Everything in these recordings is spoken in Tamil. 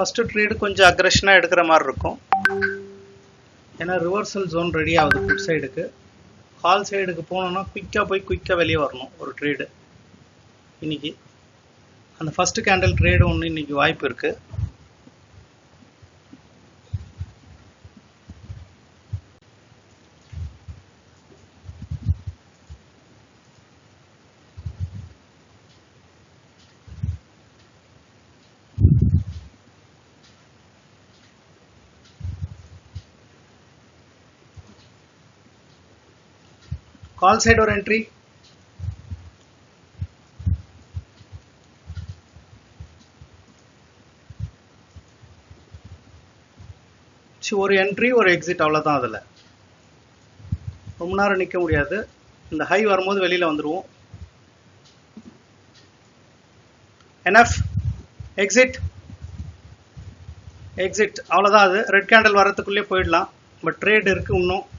ஃபஸ்ட்டு ட்ரேடு கொஞ்சம் அக்ரெஷனாக எடுக்கிற மாதிரி இருக்கும். ஏன்னா ரிவர்சல் ஜோன் ரெடி ஆகுது ஃபுட் சைடுக்கு கால் சைடுக்கு போனோம்னா குயிக்காக போய் குயிக்காக வெளியே வரணும் ஒரு ட்ரேடு இன்னைக்கு. அந்த ஃபஸ்ட்டு கேண்டில் ட்ரேடு ஒன்று இன்றைக்கி வாய்ப்பு இருக்குது கால் சைடு ஒரு என்ட்ரி ஒரு என்ட்ரி ஒரு எக்ஸிட் அவ்வளோதான் அதில். ரொம்ப நேரம் நிற்க முடியாது. இந்த ஹை வரும்போது வெளியில் வந்துடுவோம் என்எஃப் எக்ஸிட் எக்ஸிட் அவ்வளோதான் அது. ரெட் கேண்டில் வரத்துக்குள்ளே போயிடலாம். பட் ட்ரேட் இருக்குது இன்னும்.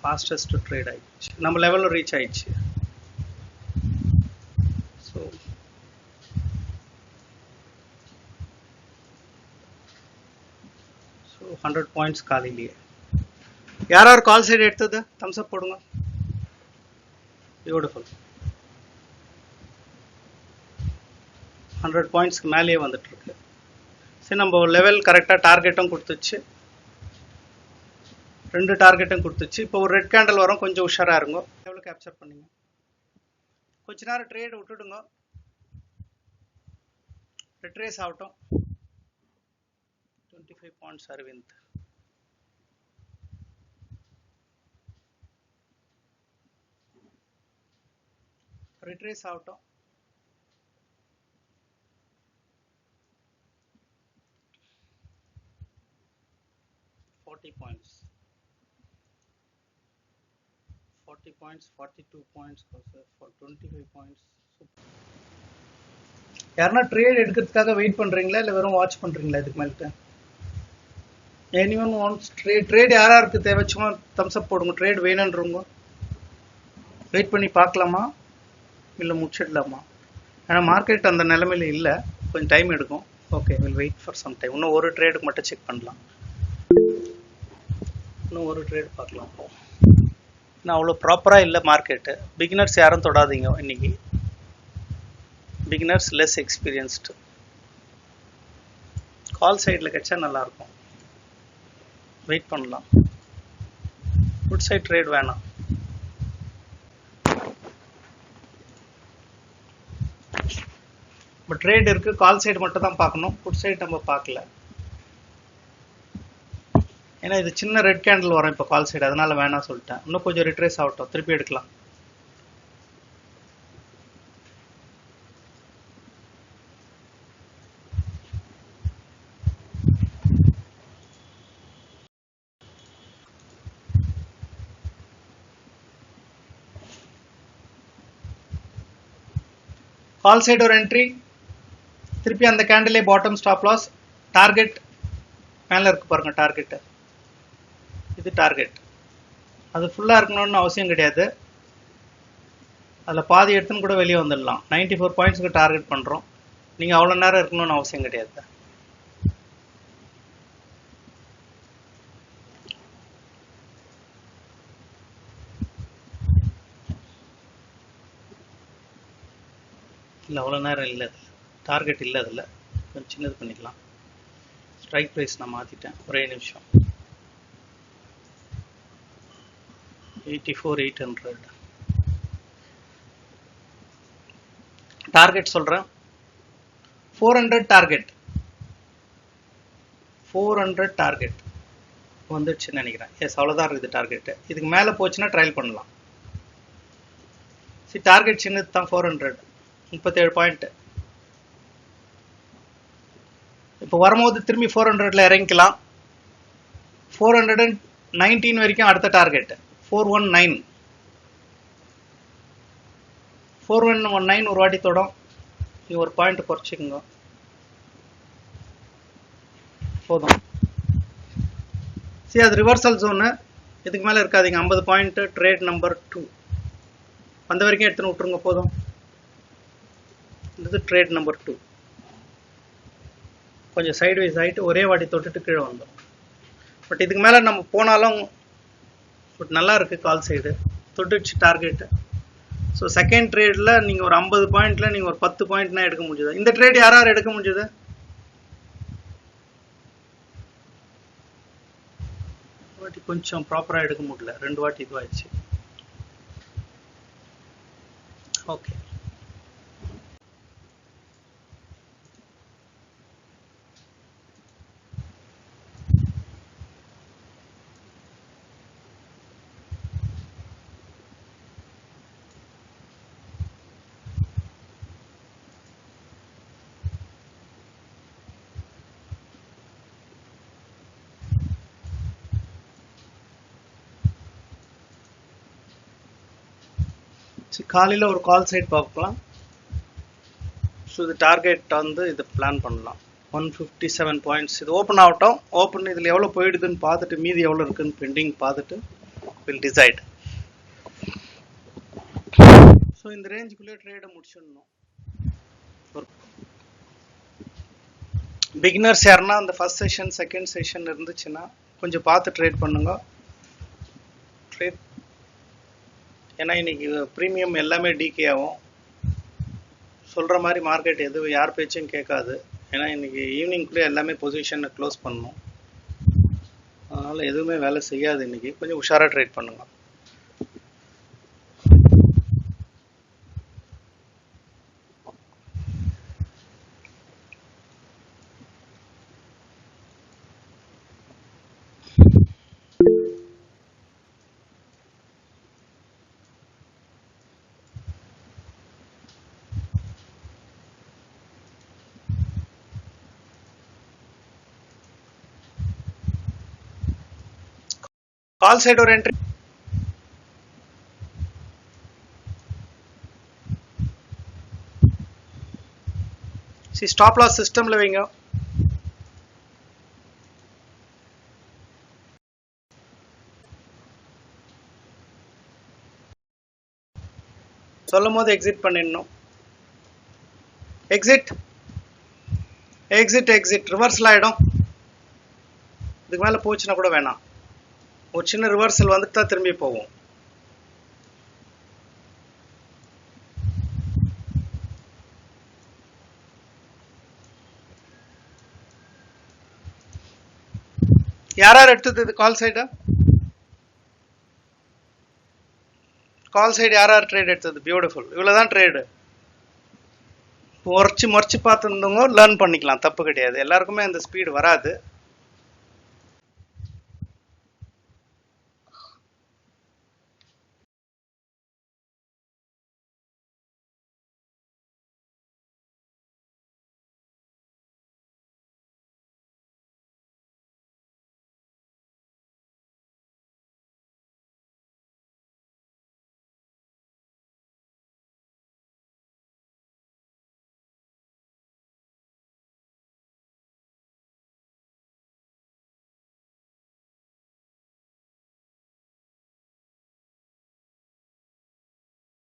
ஃபாஸ்டஸ்ட் ட்ரேட் ஆயிடுச்சு. நம்ம லெவலில் ரீச் ஆயிடுச்சு. ஸோ ஸோ ஹண்ட்ரட் பாயிண்ட்ஸ் காலையிலேயே. யார் யார் கால் சைடு எடுத்தது? தம்ஸ் அப் போடுங்க. பியூட்டிஃபுல் ஹண்ட்ரட் பாயிண்ட்ஸ்க்கு மேலேயே வந்துட்டு இருக்கு. சரி நம்ம லெவல் கரெக்டாக டார்கெட்டும் கொடுத்துச்சு. ரெண்டு டார்கெட்டும் கொடுத்துச்சு. இப்போ ஒரு ரெட் கேண்டில் வரும். கொஞ்சம் உஷாராக இருங்க. எவ்வளோ கேப்சர் பண்ணீங்க? கொஞ்ச நேரம் ட்ரேட் விட்டுடுங்க. ரிட்ரேஸ் ஆகட்டும். Twenty five points Aravind. Retrace ஆகட்டும். Forty points 40 points, 42 points, for 25 points. யாருன்னா ட்ரேட் எடுக்கிறதுக்காக வெயிட் பண்றீங்களா? இல்லை வெறும் வாட்ச் பண்றீங்களா இதுக்கு மேலிட்ட? Any one wants trade trade யாரா இருக்கு தேவை? சும்மா தம்ஸ் அப் போடுங்க. ட்ரேட் வேணுன்றவங்க. வெயிட் பண்ணி பார்க்கலாமா? இல்லை முடிச்சிடலாமா? ஏன்னா மார்க்கெட் அந்த நிலைமையில இல்லை. கொஞ்சம் டைம் எடுக்கும். Okay will wait for some time இன்னும் ஒரு ட்ரேடுக்கு மட்டும் செக் பண்ணலாம். இன்னும் ஒரு ட்ரேட் பார்க்கலாம். இன்னும் அவ்வளோ ப்ராப்பராக இல்லை மார்க்கெட்டு பிகினர்ஸ் யாரும் தொடாதீங்க இன்னைக்கு. பிகினர்ஸ் லெஸ் எக்ஸ்பீரியன்ஸ்டு கால் சைடில் கிடைச்சா நல்லாயிருக்கும் வெயிட் பண்ணலாம். குட் சைட் ட்ரேட் வேணாம். இப்போ ட்ரேட் இருக்குது கால் சைடு மட்டும் தான் பார்க்கணும். குட் சைடு நம்ம பார்க்கல. ஏன்னா இது சின்ன ரெட் கேண்டில் வரும் இப்போ கால் சைடு அதனால வேணாம் சொல்லிட்டேன். இன்னும் கொஞ்சம் ரிட்ரேஸ் ஆகட்டும். திருப்பி எடுக்கலாம். கால் சைடு ஒரு என்ட்ரி திருப்பி அந்த கேண்டிலே பாட்டம் ஸ்டாப் லாஸ் டார்கெட் மேலே இருக்கு பாருங்க டார்கெட்டு இது டார்கெட் அது ஃபுல்லாக இருக்கணும்னு அவசியம் கிடையாது. அதில் பாதி எடுத்துன்னு கூட வெளியே வந்துடலாம். நைன்டி ஃபோர் பாயிண்ட்ஸுக்கு டார்கெட் பண்ணுறோம் நீங்கள் அவ்வளோ நேரம் இருக்கணும்னு அவசியம் கிடையாது. இல்லை அவ்வளோ நேரம் இல்லை. டார்கெட் இல்லை அதில். கொஞ்சம் சின்னது பண்ணிக்கலாம். ஸ்ட்ரைக் ப்ரைஸ் நான் மாற்றிட்டேன் ஒரே நிமிஷம். Eighty four eight hundred. Target சொல்கிறேன் four hundred target four hundred target வந்துடுச்சுன்னு நினைக்கிறேன். எஸ் அவ்வளோதான் இருக்குது டார்கெட்டு இதுக்கு மேலே போச்சுன்னா ட்ரையல் பண்ணலாம். சரி டார்கெட் சின்னது தான் ஃபோர் ஹண்ட்ரட் முப்பத்தேழு பாயிண்ட்டு இப்போ வரும்போது திரும்பி ஃபோர் ஹண்ட்ரட்ல இறங்கிக்கலாம். ஃபோர் ஹண்ட்ரட் அண்ட் நைன்டீன் வரைக்கும் அடுத்த target four one nine four one one nine ஒரு வாட்டி தொடும். நீங்கள் ஒரு பாயிண்ட் குறைச்சிக்கோங்க. போதும். சரி அது ரிவர்சல் ஜோனு இதுக்கு மேலே இருக்காதீங்க. ஐம்பது பாயிண்ட்டு ட்ரேட் நம்பர் டூ வந்த வரைக்கும் எடுத்துன்னு விட்ருங்க போதும். இது ட்ரேட் நம்பர் டூ கொஞ்சம் சைடு வைஸ் ஆகிட்டு ஒரே வாட்டி தொட்டுட்டு கீழே வந்தோம் பட் இதுக்கு மேலே நம்ம போனாலும் பட் நல்லா இருக்குது கால் சைடு தொட்டுச்சு டார்கெட்டு ஸோ செகண்ட் ட்ரேடில் நீங்கள் ஒரு ஐம்பது பாயிண்ட்டில் நீங்கள் ஒரு பத்து பாயிண்ட்னா எடுக்க முடிஞ்சது? இந்த ட்ரேட் யார் யார் எடுக்க முடிஞ்சது? வாட்டி கொஞ்சம் ப்ராப்பராக எடுக்க முடியல. ரெண்டு வாட்டி இதுவாகிடுச்சு ஓகே ஆச்சு காலையில் ஒரு கால் சைட் பார்க்கலாம். ஸோ இது டார்கெட் வந்து இது பிளான் பண்ணலாம். ஒன் ஃபிஃப்டி செவன் பாயிண்ட்ஸ் இது ஓப்பன் ஆகட்டும். ஓப்பன் இதில் எவ்வளோ போயிடுதுன்னு பார்த்துட்டு மீதி எவ்வளோ இருக்குன்னு பெண்டிங் பார்த்துட்டு வில் டிசைட் ஸோ இந்த ரேஞ்சுக்குள்ளேயே ட்ரேடை முடிச்சிடணும். பிகினர்ஸ் யாருன்னா அந்த ஃபர்ஸ்ட் செஷன் செகண்ட் செஷன் இருந்துச்சுன்னா கொஞ்சம் பார்த்து ட்ரேட் பண்ணுங்க ட்ரேட் ஏன்னா இன்னைக்கு ப்ரீமியம் எல்லாமே டிகே ஆகும். சொல்கிற மாதிரி மார்க்கெட் எதுவும் யார் பேச்சும் கேட்காது. ஏன்னா இன்னைக்கு ஈவினிங்குள்ளே எல்லாமே பொசிஷனை க்ளோஸ் பண்ணணும் அதனால் எதுவுமே வேலை செய்யாது இன்னைக்கு. கொஞ்சம் உஷாராக ட்ரேட் பண்ணுங்க. கால் சைடு ஒரு என்ட்ரி சி ஸ்டாப் லாஸ் சிஸ்டம்ல வைங்க. சொல்லும் போது எக்ஸிட் பண்ணிடணும். எக்ஸிட் எக்ஸிட் எக்ஸிட் ரிவர்ஸில் ஆகிடும் இதுக்கு மேலே போச்சுன்னா கூட வேணாம். ஒரு சின்ன ரிவர்சல் வந்துட்டு தான் திரும்பி போவோம். யார் யார் எடுத்தது இது? கால் சைடு கால் சைடு யார் யார் ட்ரேட் எடுத்தது? பியூட்டிஃபுல் இவ்வளோதான் ட்ரேடு முறைச்சி முறைச்சி பார்த்துருந்தவங்க லேர்ன் பண்ணிக்கலாம். தப்பு கிடையாது. எல்லாருக்குமே அந்த ஸ்பீடு வராது.